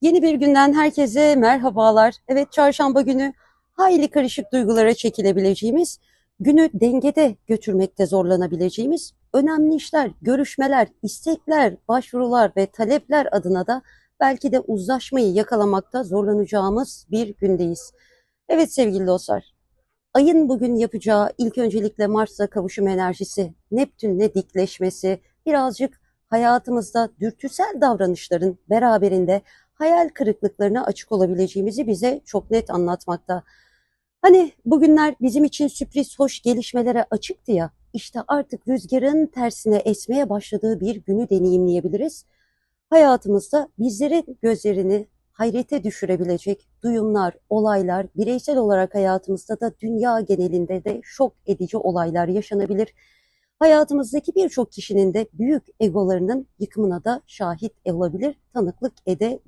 Yeni bir günden herkese merhabalar. Evet çarşamba günü hayli karışık duygulara çekilebileceğimiz, günü dengede götürmekte zorlanabileceğimiz önemli işler, görüşmeler, istekler, başvurular ve talepler adına da belki de uzlaşmayı yakalamakta zorlanacağımız bir gündeyiz. Evet sevgili dostlar, ayın bugün yapacağı ilk öncelikle Mars'la kavuşum enerjisi, Neptün'le dikleşmesi, birazcık hayatımızda dürtüsel davranışların beraberinde hayal kırıklıklarına açık olabileceğimizi bize çok net anlatmakta. Hani bugünler bizim için sürpriz hoş gelişmelere açıktı ya, işte artık rüzgarın tersine esmeye başladığı bir günü deneyimleyebiliriz. Hayatımızda bizlerin gözlerini hayrete düşürebilecek duyumlar, olaylar, bireysel olarak hayatımızda da dünya genelinde de şok edici olaylar yaşanabilir. Hayatımızdaki birçok kişinin de büyük egolarının yıkımına da şahit olabilir, tanıklık edebilir.